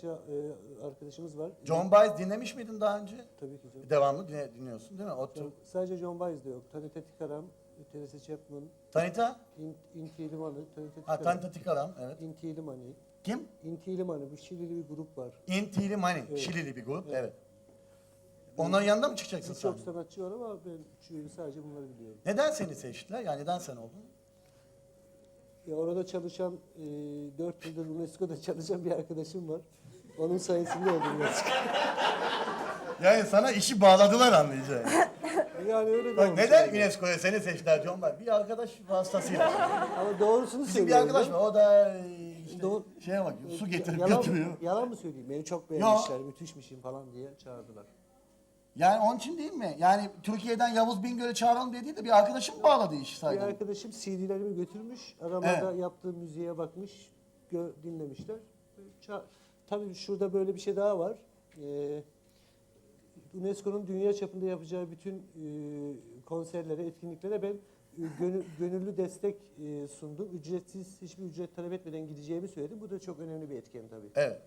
sanatçı e, arkadaşımız var. John Baez dinlemiş miydin daha önce? Tabii ki canım. Devamlı dinle- dinliyorsun değil mi? O tür. John- Sadece John Baez de yok. Tanita Tikaram, Teresa Chapman, Tanita? In- Inti Illimani, Tanita Ha, Tikaram, Tanita Tikaram, evet. Inti Illimani. Kim? Inti Illimani, bu Şilili bir grup var. Intili Mani. Şilili bir grup, Evet. Onların yanında mı çıkacaksın Birçok sen? sanatçı var ama ben şu sadece bunları biliyorum. Neden seni seçtiler? Yani neden sen oldun? Ya orada çalışan, e, 4 yıldır UNESCO'da çalışan bir arkadaşım var. Onun sayesinde oldum UNESCO. Yani sana işi bağladılar anlayacağın. Yani öyle de Bak olmuş neden yani. UNESCO'ya seni seçtiler John Baez? Bir arkadaş vasıtasıyla. Ama doğrusunu Bizim bir söylüyorum. arkadaş var, o da işte Doğru. şeye bakıyor, su getirip yalan, götürüyor. Yalan mı söyleyeyim? Beni çok beğenmişler, müthişmişim falan diye çağırdılar. Yani onun için değil mi? Yani Türkiye'den Yavuz Bingöl'ü çağıralım dediği de bir arkadaşım bağladı işi Bir arkadaşım CD'lerimi götürmüş, aramada Evet. yaptığım müziğe bakmış, gö- dinlemişler. Ça- Tabii şurada böyle bir şey daha var. Ee, UNESCO'nun dünya çapında yapacağı bütün e, konserlere, etkinliklere ben e, gönü- gönüllü destek e, sundum. Ücretsiz, hiçbir ücret talep etmeden gideceğimi söyledim. Bu da çok önemli bir etken tabii. Evet.